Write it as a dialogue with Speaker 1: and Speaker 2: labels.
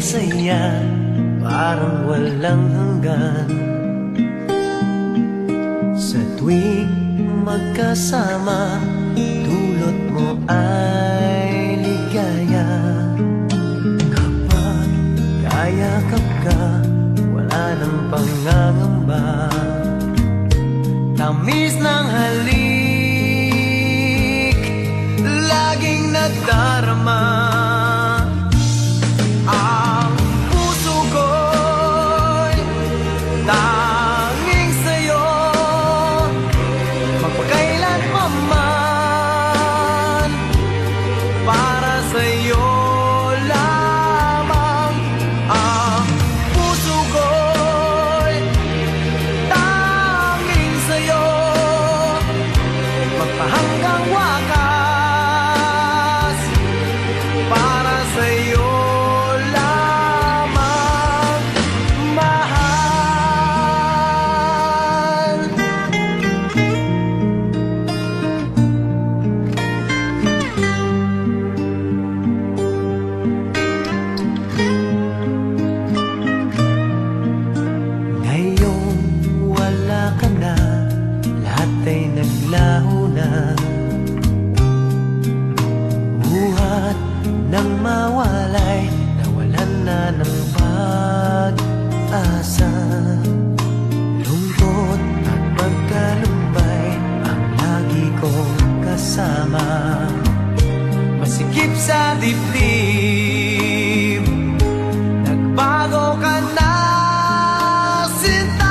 Speaker 1: saya Parang walang hanggan. Sa tuwing magkasama Dulot mo ay ligaya. Kapag kayakap ka Wala nang pangangamba. Tamis ng halik Laging nadarama dibdib. Nagbago ka na sinta